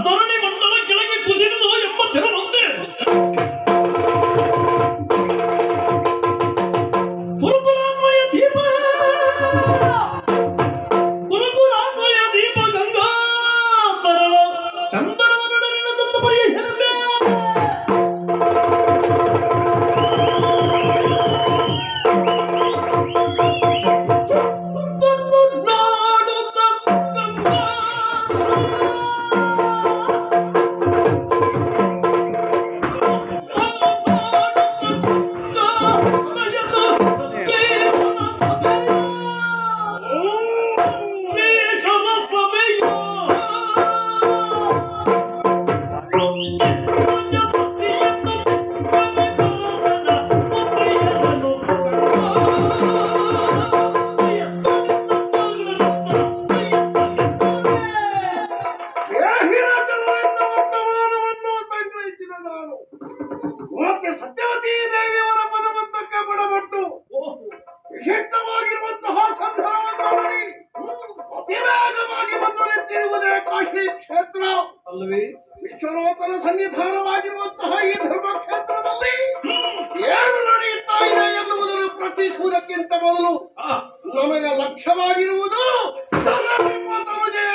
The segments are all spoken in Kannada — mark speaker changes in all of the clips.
Speaker 1: দরুন ವಿಶಿಷ್ಟವಾಗಿರುವಂತಹ ಸಂಧಾನವನ್ನು ಅತಿವೇಗವಾಗಿ ಬಂದು ನಿಂತಿರುವುದೇ ಕಾಶಿ ಕ್ಷೇತ್ರ.
Speaker 2: ಅಲ್ಲವೇ?
Speaker 1: ವಿಶ್ವನಾಥನ ಸನ್ನಿಧಾನವಾಗಿರುವಂತಹ ಈ ಧರ್ಮ ಕ್ಷೇತ್ರದಲ್ಲಿ ಏನು ನಡೆಯುತ್ತಾ ಇದೆ ಎನ್ನುವುದನ್ನು ಪ್ರಶ್ನಿಸುವುದಕ್ಕಿಂತ ಮೊದಲು ನಮಗೆ ಲಕ್ಷ್ಯವಾಗಿರುವುದು ತನುಜಯರಲ್ಲವೇ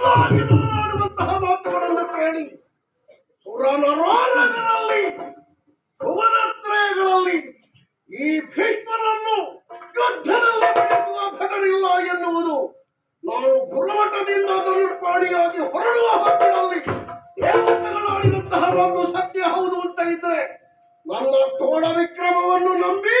Speaker 1: ಮಾತನಾಡುವಂತಹ ಮಾತುಗಳನ್ನು ಕೇಳಿ. ಸುರನರೋಲಗಳಲ್ಲಿ ಸುವನತ್ರಯಗಳಲ್ಲಿ ಈ ಭೀಷ್ಮನನ್ನು ಯುದ್ಧದಲ್ಲಿ ಬಿಡಿಸುವ ಭಟರಿಲ್ಲ ಎನ್ನುವುದು ನಾನು ಗುಣಮಟ್ಟದಿಂದ ಧನುರ್ಪಾಣಿಯಾಗಿ ಹೊರಡುವ ಹೊತ್ತಿನಲ್ಲಿ ದೇವತೆಗಳು ಆಡಿದಂತಹ ಒಂದು ಸತ್ಯ ಹೌದು ಅಂತ ಇದ್ರೆ ನನ್ನ ತೋಳ ವಿಕ್ರಮವನ್ನು ನಂಬಿ.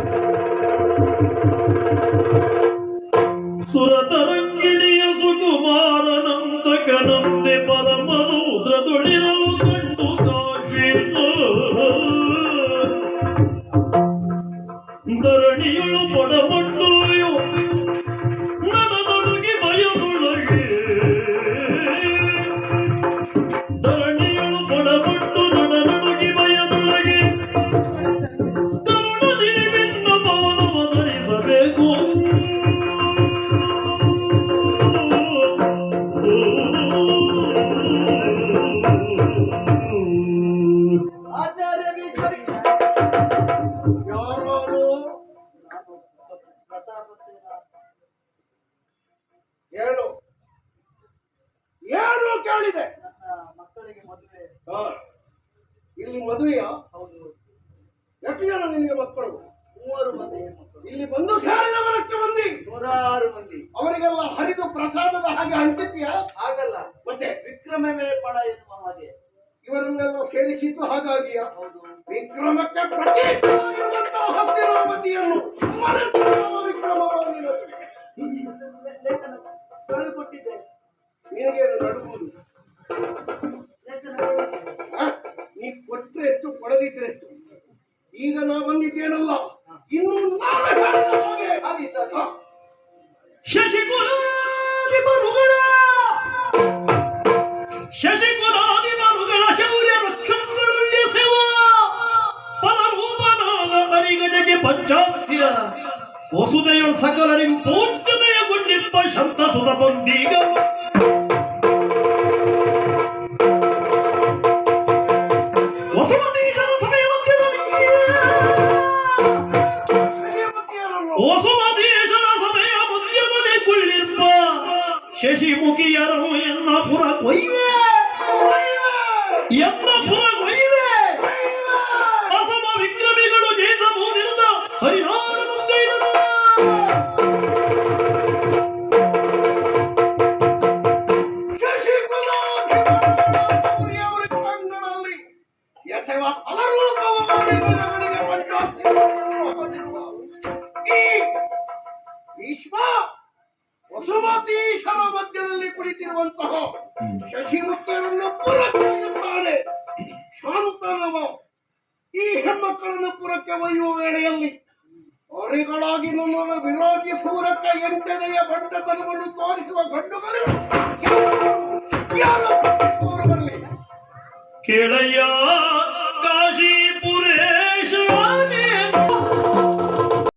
Speaker 3: ನನ್ನ ಮಕ್ಕಳಿಗೆ ಮದುವೆ.
Speaker 1: ಇಲ್ಲಿ ಮದುವೆಯ?
Speaker 3: ಹೌದು.
Speaker 1: ಎಷ್ಟು ಜನ ನಿನಗೆ ಮಕ್ಕಳು?
Speaker 3: ಮೂವರು ಮಂದಿ ಹೆಣ್ಮಕ್ಕಳು
Speaker 1: ಇಲ್ಲಿ ಬಂದು ಸೇರಿದವರಕ್ಕೆ ಮಂದಿ
Speaker 3: ನೂರಾರು ಮಂದಿ.
Speaker 1: ಅವರಿಗೆಲ್ಲ ಹರಿದು ಪ್ರಸಾದದ ಹಾಗೆ ಹಂಚಿದ್ಯಾ
Speaker 3: ಹಾಗಲ್ಲ.
Speaker 1: ಮತ್ತೆ?
Speaker 3: ವಿಕ್ರಮವೇ ಪಣ ಎನ್ನುವ ಹಾಗೆ.
Speaker 1: ಇವರನ್ನೆಲ್ಲ ಸೇರಿಸಿದ್ದು ಹಾಗಾಗಿಯಾ?
Speaker 3: ಹೌದು.
Speaker 1: ವಿಕ್ರಮಕ್ಕೆ ಪ್ರತೀಕವಾಗಿರುವಂತಹ ಮತಿಯನ್ನು ಮರೆತು ಈಗ ನಾ ಬಂದಿದ್ದೇನಲ್ಲ? ಇನ್ನು
Speaker 2: ಶಶಿಕುಲಾದಿ ಮರುಗಳ. ಶಶಿಕುಲಾದಿ ಮರುಗಳ ಶೌರ್ಯ ರಕ್ಷಣೆಗಳಲ್ಲಿ ಸೇವ. ಪರರೂಪನಾದ ಅರಿಗಜಗೆ ಪಂಚಾಸ್ಯ. ವಸುದೆಯೊಳು ಸಕಲರಿಂ ಪೂಜ್ಯದಯಗೊಂಡಿಪ್ಪ ಶಂತ ಸುತ ಬಂದೀಗ. ಶಶಿಮುಖಿಯರು ಎನ್ನ ಪುರ ಕೊಯ್ವೆ? ಎನ್ನ ಪುರ ಕೊಯ್ವೆ? ಅಸಮ ವಿಕ್ರಮಿಗಳು ಜಯಿಸಬಹುದಿರುತ್ತ
Speaker 1: ಹರಿಹಾರ ಕಂಗಳಲ್ಲಿ ಎಸೆವ ಫಲರೂಪವಾಗಿ ವಸುಮತೀಶರ ಮಧ್ಯದಲ್ಲಿ ಕುಳಿತಿರುವಂತಹ ಶಶಿಮುಖರನ್ನು ಪೂರಕ್ಕೆ ಶಾಂತನವ ಈ ಹೆಣ್ಮಕ್ಕಳನ್ನು ಪುರಕ್ಕೆ ಒಯ್ಯುವ ವೇಳೆಯಲ್ಲಿ ಅವರಿಗಳಾಗಿ ನನ್ನನ್ನು ವಿರೋಧಿಸುವುದಕ್ಕೆ ಎಂಟನೆಯ ಬಂಡತನವನ್ನು ತೋರಿಸುವ ಗಂಡುಗಳು ಯಾರು?